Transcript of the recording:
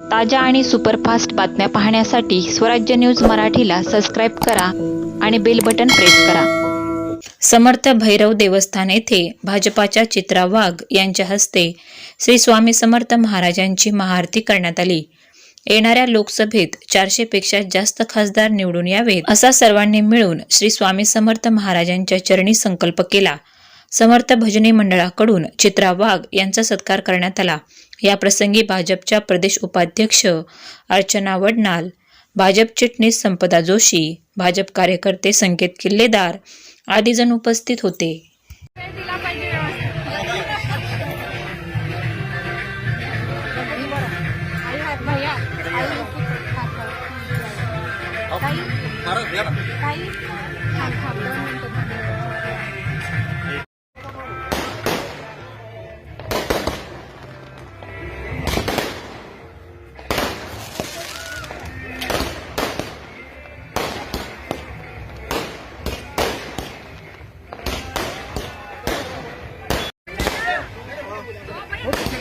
ताज्या आणि सुपरफास्ट बातम्या पाहण्यासाठी स्वराज्य न्यूज मराठीला सबस्क्राईब करा आणि बेल बटन प्रेस करा. समर्थ भैरव देवस्थान येथे भाजपाच्या चित्रा वाघ यांच्या हस्ते श्री स्वामी समर्थ महाराजांची महाआरती करण्यात आली. येणाऱ्या लोकसभेत चारशे पेक्षा जास्त खासदार निवडून यावेत असा सर्वांनी मिळून श्री स्वामी समर्थ महाराजांच्या चरणी संकल्प केला. समर्थ भजनी मंडळाकडून चित्रा वाघ यांचा सत्कार करण्यात आला याप्रसंगी भाजपच्या प्रदेश उपाध्यक्ष अर्चना वडनाल भाजप चिटणीस संपदा जोशी भाजप कार्यकर्ते संकेत किल्लेदार आदी जण उपस्थित होते दिला